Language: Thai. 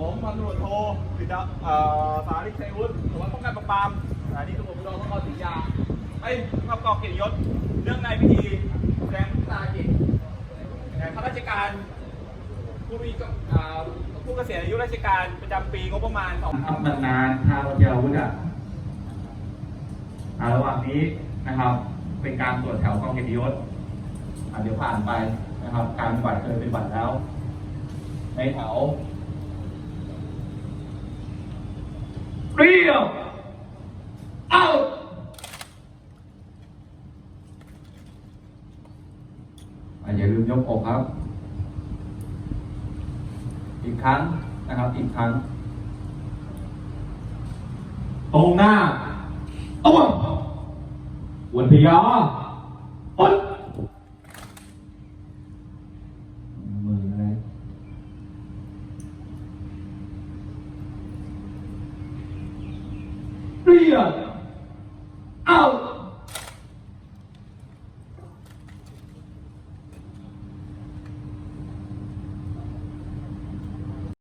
พันตำรวจโทสิทธิ์เอ่อสาริกชัยวุฒิหรือว่าป้องกันปราบปรามสถานีตำรวจภูธรนครศรีอยุธยาไอ้ขับกองเกียรติยศเรื่องในพิธีแสดงพุทธากิจแห่ข้าราชการผู้มีผู้เกษียณอายุราชการประจำปีงบประมาณสองนะครับนานๆทางเยาวุธอะระหว่างนี้นะครับ เป็นการตรวจแถวกองเกียรติยศเดี๋ยวผ่านไปนะครับ การปฏิบัติเคยเป็นบัตรแล้ว ในแถว เรียว เอาอะอย่าลืมยกอกครับ อีกครั้งนะครับ อีกครั้ง ตรงหน้าตัววันทยาปัดมืออะไร เรียก